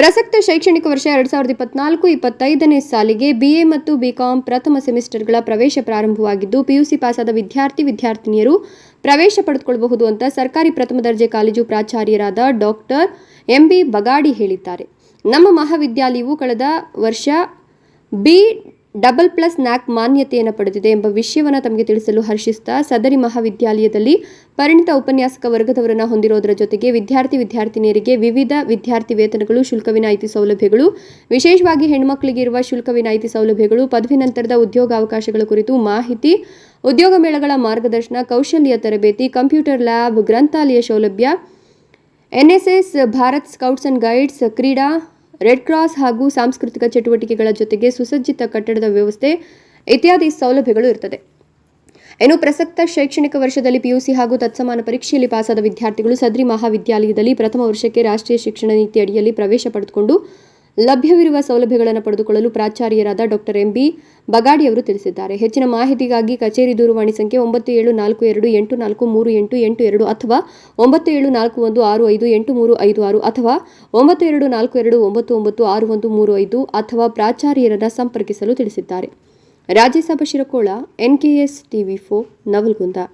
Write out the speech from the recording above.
ಪ್ರಸಕ್ತ ಶೈಕ್ಷಣಿಕ ವರ್ಷ ಎರಡ್ ಸಾವಿರದ ಇಪ್ಪತ್ನಾಲ್ಕು, ಇಪ್ಪತ್ತೈದನೇ ಸಾಲಿಗೆ ಬಿಎ ಮತ್ತು ಬಿಕಾಂ ಪ್ರಥಮ ಸೆಮಿಸ್ಟರ್ಗಳ ಪ್ರವೇಶ ಪ್ರಾರಂಭವಾಗಿದ್ದು ಪಿಯುಸಿ ಪಾಸಾದ ವಿದ್ಯಾರ್ಥಿ, ವಿದ್ಯಾರ್ಥಿನಿಯರು ಪ್ರವೇಶ ಪಡೆದುಕೊಳ್ಳಬಹುದು ಅಂತ ಸರ್ಕಾರಿ ಪ್ರಥಮ ದರ್ಜೆ ಕಾಲೇಜು ಪ್ರಾಚಾರ್ಯರಾದ ಡಾಕ್ಟರ್ ಎಂಬಿ ಬಗಾಡಿ ಹೇಳಿದ್ದಾರೆ. ನಮ್ಮ ಮಹಾವಿದ್ಯಾಲಯವು ಕಳೆದ ವರ್ಷ ಬಿ ಡಬಲ್ ಪ್ಲಸ್ ನ್ಯಾಕ್ ಮಾನ್ಯತೆಯನ್ನು ಪಡೆದಿದೆ ಎಂಬ ವಿಷಯವನ್ನು ತಮಗೆ ತಿಳಿಸಲು ಹರ್ಷಿಸ್ತಾ ಸದರಿ ಮಹಾವಿದ್ಯಾಲಯದಲ್ಲಿ ಪರಿಣಿತ ಉಪನ್ಯಾಸಕ ವರ್ಗದವರನ್ನು ಹೊಂದಿರೋದರ ಜೊತೆಗೆ ವಿದ್ಯಾರ್ಥಿ ವಿದ್ಯಾರ್ಥಿನಿಯರಿಗೆ ವಿವಿಧ ವಿದ್ಯಾರ್ಥಿ ವೇತನಗಳು, ಶುಲ್ಕ ವಿನಾಯಿತಿ ಸೌಲಭ್ಯಗಳು, ವಿಶೇಷವಾಗಿ ಹೆಣ್ಮಕ್ಕಳಿಗೆ ಇರುವ ಶುಲ್ಕ ವಿನಾಯಿತಿ ಸೌಲಭ್ಯಗಳು, ಪದವಿ ನಂತರದ ಉದ್ಯೋಗಾವಕಾಶಗಳ ಕುರಿತು ಮಾಹಿತಿ, ಉದ್ಯೋಗ ಮೇಳಗಳ ಮಾರ್ಗದರ್ಶನ, ಕೌಶಲ್ಯ ತರಬೇತಿ, ಕಂಪ್ಯೂಟರ್ ಲ್ಯಾಬ್, ಗ್ರಂಥಾಲಯ ಸೌಲಭ್ಯ, NSS, Bharat scouts and guides, ಕ್ರೀಡಾ ರೆಡ್ ಕ್ರಾಸ್ ಹಾಗೂ ಸಾಂಸ್ಕೃತಿಕ ಚಟುವಟಿಕೆಗಳ ಜೊತೆಗೆ ಸುಸಜ್ಜಿತ ಕಟ್ಟಡದ ವ್ಯವಸ್ಥೆ ಇತ್ಯಾದಿ ಸೌಲಭ್ಯಗಳು ಇರ್ತದೆ. ಇನ್ನು ಪ್ರಸಕ್ತ ಶೈಕ್ಷಣಿಕ ವರ್ಷದಲ್ಲಿ ಪಿಯುಸಿ ಹಾಗೂ ತತ್ಸಮಾನ ಪರೀಕ್ಷೆಯಲ್ಲಿ ಪಾಸಾದ ವಿದ್ಯಾರ್ಥಿಗಳು ಸದ್ರಿ ಮಹಾವಿದ್ಯಾಲಯದಲ್ಲಿ ಪ್ರಥಮ ವರ್ಷಕ್ಕೆ ರಾಷ್ಟ್ರೀಯ ಶಿಕ್ಷಣ ನೀತಿ ಅಡಿಯಲ್ಲಿ ಪ್ರವೇಶ ಪಡೆದುಕೊಂಡು ಲಭ್ಯವಿರುವ ಸೌಲಭ್ಯಗಳನ್ನು ಪಡೆದುಕೊಳ್ಳಲು ಪ್ರಾಚಾರ್ಯರಾದ ಡಾಕ್ಟರ್ ಎಂಬಿ ಬಗಾಡಿ ಅವರು ತಿಳಿಸಿದ್ದಾರೆ. ಹೆಚ್ಚಿನ ಮಾಹಿತಿಗಾಗಿ ಕಚೇರಿ ದೂರವಾಣಿ ಸಂಖ್ಯೆ ಒಂಬತ್ತು ಏಳು ನಾಲ್ಕು ಎರಡು ಎಂಟು ನಾಲ್ಕು ಮೂರು ಎಂಟು ಎಂಟು ಎರಡು ಅಥವಾ ಒಂಬತ್ತು ಏಳು ನಾಲ್ಕು ಒಂದು ಆರು ಐದು ಎಂಟು ಮೂರು ಐದು ಆರು ಅಥವಾ ಒಂಬತ್ತು ಎರಡು ನಾಲ್ಕು ಎರಡು ಒಂಬತ್ತು ಒಂಬತ್ತು ಆರು ಒಂದು ಮೂರು ಐದು ಅಥವಾ ಪ್ರಾಚಾರ್ಯರನ್ನು ಸಂಪರ್ಕಿಸಲು ತಿಳಿಸಿದ್ದಾರೆ. ರಾಜ್ಯಸಭಾ ಶಿರಕೋಳ ಎನ್ಕೆಎಸ್ ಟಿವಿ ಫೋ ನವಲ್ಗುಂದ.